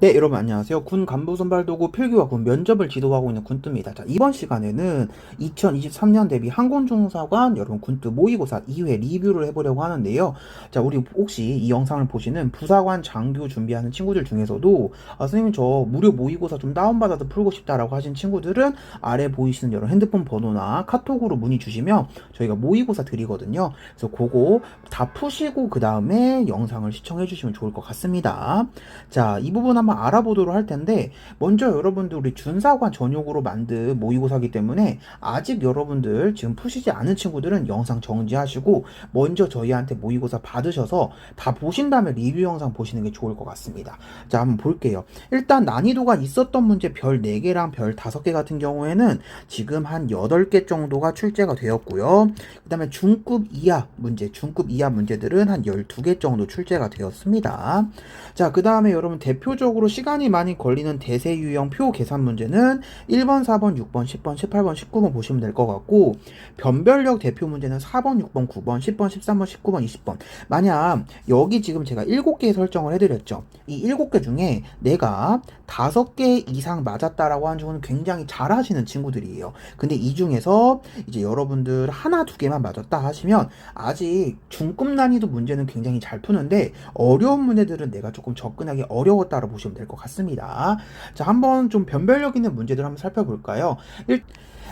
네, 여러분 안녕하세요. 군 간부 선발 도구 필기와 군 면접을 지도하고 있는 군뚜입니다. 자, 이번 시간에는 2023년 대비 항공중사관 여러분 군뚜 모의고사 2회 리뷰를 해보려고 하는데요. 자, 우리 혹시 이 영상을 보시는 부사관 장교 준비하는 친구들 중에서도 아, 선생님 저 무료 모의고사 좀 다운받아서 풀고 싶다라고 하신 친구들은 아래 보이시는 여러 핸드폰 번호나 카톡으로 문의 주시면 저희가 모의고사 드리거든요. 그래서 그거 다 푸시고 그 다음에 영상을 시청해 주시면 좋을 것 같습니다. 자, 이 부분 한번 알아보도록 할 텐데, 먼저 여러분들 우리 준사관 전용으로 만든 모의고사기 때문에 아직 여러분들 지금 푸시지 않은 친구들은 영상 정지하시고, 먼저 저희한테 모의고사 받으셔서 다 보신 다음에 리뷰 영상 보시는 게 좋을 것 같습니다. 자, 한번 볼게요. 일단 난이도가 있었던 문제 별 4개랑 별 5개 같은 경우에는 지금 한 8개 정도가 출제가 되었고요. 그 다음에 중급 이하 문제, 중급 이하 문제들은 한 12개 정도 출제가 되었습니다. 자, 그 다음에 여러분 대표적으로 시간이 많이 걸리는 대세 유형 표 계산 문제는 1번, 4번, 6번, 10번, 18번, 19번 보시면 될 것 같고, 변별력 대표 문제는 4번, 6번, 9번, 10번, 13번, 19번, 20번. 만약 여기 지금 제가 7개 설정을 해드렸죠. 이 7개 중에 내가 5개 이상 맞았다라고 하는 친구는 굉장히 잘하시는 친구들이에요. 근데 이 중에서 이제 여러분들 하나, 두 개만 맞았다 하시면 아직 중급 난이도 문제는 굉장히 잘 푸는데 어려운 문제들은 내가 조금 접근하기 어려웠다고 보시면 될 것 같습니다. 자, 한번 좀 변별력 있는 문제들 한번 살펴볼까요? 일,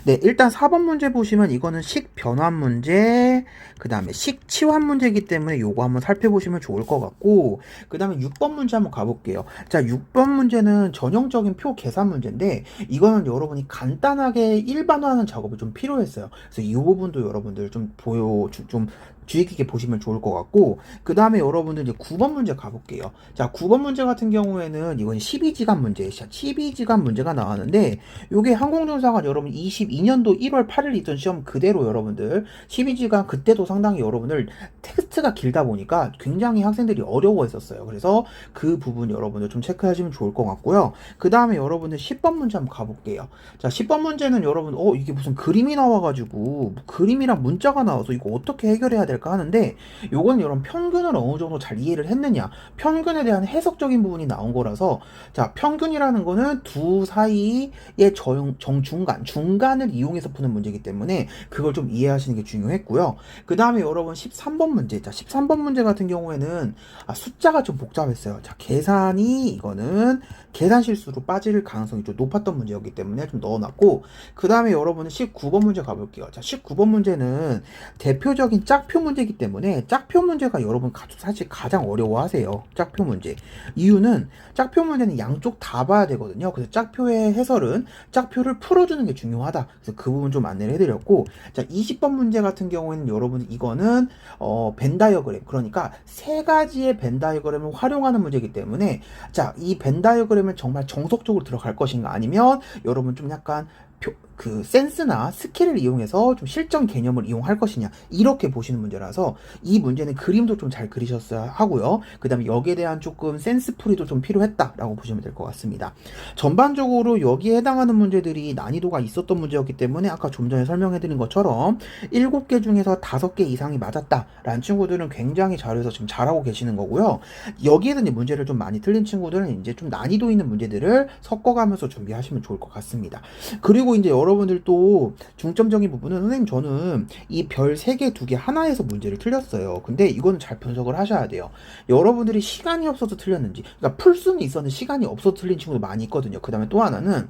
네, 일단 4번 문제 보시면 이거는 식 변환 문제, 그 다음에 식 치환 문제이기 때문에 요거 한번 살펴보시면 좋을 것 같고, 그 다음에 6번 문제 한번 가볼게요. 자, 6번 문제는 전형적인 표 계산 문제인데, 이거는 여러분이 간단하게 일반화하는 작업이 좀 필요했어요. 그래서 이 부분도 여러분들 좀 보여, 주- 좀 주의 깊게 보시면 좋을 것 같고, 그 다음에 여러분들 이제 9번 문제 가볼게요. 자, 9번 문제 같은 경우에는 이건 12지간 문제, 12지간 문제가 나왔는데, 요게 항공전사관 여러분 22년도 1월 8일 있던 시험 그대로 여러분들 12지간 그때도 상당히 여러분들 텍스트가 길다 보니까 굉장히 학생들이 어려워했었어요. 그래서 그 부분 여러분들 좀 체크하시면 좋을 것 같고요. 그 다음에 여러분들 10번 문제 한번 가볼게요. 자, 10번 문제는 여러분, 어, 이게 무슨 그림이 나와가지고, 뭐 그림이랑 문자가 나와서 이거 어떻게 해결해야 될까 하는데, 요건 여러분 평균을 어느 정도 잘 이해를 했느냐, 평균에 대한 해석적인 부분이 나온 거라서, 자, 평균이라는 거는 두 사이의 정, 정 중간, 중간 을 이용해서 푸는 문제이기 때문에 그걸 좀 이해하시는 게 중요했고요. 그 다음에 여러분 13번 문제. 자, 13번 문제 같은 경우에는 아, 숫자가 좀 복잡했어요. 자, 계산이 이거는 계산 실수로 빠질 가능성이 좀 높았던 문제였기 때문에 좀 넣어놨고, 그 다음에 여러분은 19번 문제 가볼게요. 자, 19번 문제는 대표적인 짝표 문제이기 때문에 짝표 문제가 여러분 가- 사실 가장 어려워하세요. 짝표 문제. 이유는 짝표 문제는 양쪽 다 봐야 되거든요. 그래서 짝표의 해설은 짝표를 풀어주는 게 중요하다. 그래서 그 부분 좀 안내를 해드렸고, 자, 20번 문제 같은 경우에는 여러분 이거는 어, 벤다이어그램. 그러니까 세 가지의 벤다이어그램을 활용하는 문제이기 때문에 자, 이 벤다이어그램을 정말 정석적으로 들어갈 것인가 아니면 여러분 좀 약간 표- 그 센스나 스킬을 이용해서 좀 실전 개념을 이용할 것이냐 이렇게 보시는 문제라서 이 문제는 그림도 좀 잘 그리셨어야 하고요. 그 다음에 여기에 대한 조금 센스 풀이도 좀 필요했다라고 보시면 될 것 같습니다. 전반적으로 여기에 해당하는 문제들이 난이도가 있었던 문제 였기 때문에 아까 좀 전에 설명해드린 것처럼 7개 중에서 5개 이상이 맞았다라는 친구들은 굉장히 잘해서 지금 잘하고 계시는 거고요. 여기에는 이제 문제를 좀 많이 틀린 친구들은 이제 좀 난이도 있는 문제들을 섞어가면서 준비하시면 좋을 것 같습니다. 그리고 이제 여러분들 또 중점적인 부분은 선생님 저는 이 별 3개, 2개 하나에서 문제를 틀렸어요. 근데 이거는 잘 분석을 하셔야 돼요. 여러분들이 시간이 없어서 틀렸는지, 그러니까 풀 수는 있었는데 시간이 없어서 틀린 친구도 많이 있거든요. 그 다음에 또 하나는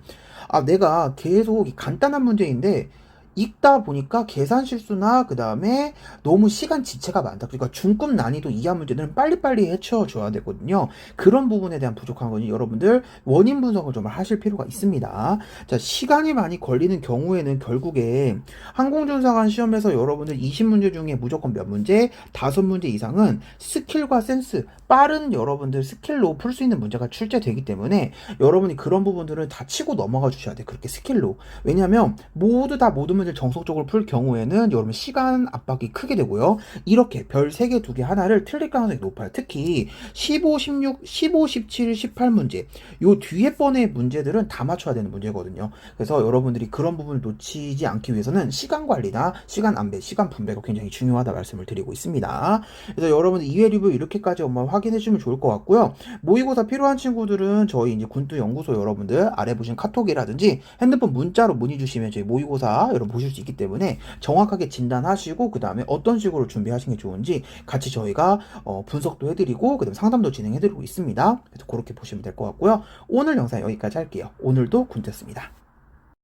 아 내가 계속 이 간단한 문제인데 읽다 보니까 계산 실수나 그 다음에 너무 시간 지체가 많다. 그러니까 중급 난이도 이하 문제는 빨리빨리 해쳐줘야 되거든요. 그런 부분에 대한 부족한 거니 여러분들 원인 분석을 좀 하실 필요가 있습니다. 자, 시간이 많이 걸리는 경우에는 결국에 항공전사관 시험에서 여러분들 20문제 중에 무조건 몇 문제, 5문제 이상은 스킬과 센스, 빠른 여러분들 스킬로 풀 수 있는 문제가 출제되기 때문에 여러분이 그런 부분들을 다 치고 넘어가 주셔야 돼. 그렇게 스킬로. 왜냐면 모두 다 모든 문제 여러분들 정석적으로 풀 경우에는 여러분 시간 압박이 크게 되고요. 이렇게 별 3개, 2개 하나를 틀릴 가능성이 높아요. 특히 15, 16, 15, 17, 18 문제. 요 뒤에 번의 문제들은 다 맞춰야 되는 문제거든요. 그래서 여러분들이 그런 부분을 놓치지 않기 위해서는 시간 관리나 시간 안배, 시간 분배가 굉장히 중요하다 말씀을 드리고 있습니다. 그래서 여러분들 2회 리뷰 이렇게까지 한번 확인해 주시면 좋을 것 같고요. 모의고사 필요한 친구들은 저희 이제 군뚜 연구소 여러분들 아래 보신 카톡이라든지 핸드폰 문자로 문의 주시면 저희 모의고사 여러분 보실 수 있기 때문에 정확하게 진단하시고 그 다음에 어떤 식으로 준비하시는 게 좋은지 같이 저희가 어, 분석도 해드리고 그다음 상담도 진행해드리고 있습니다. 그래서 그렇게 보시면 될 것 같고요. 오늘 영상 여기까지 할게요. 오늘도 군트였습니다.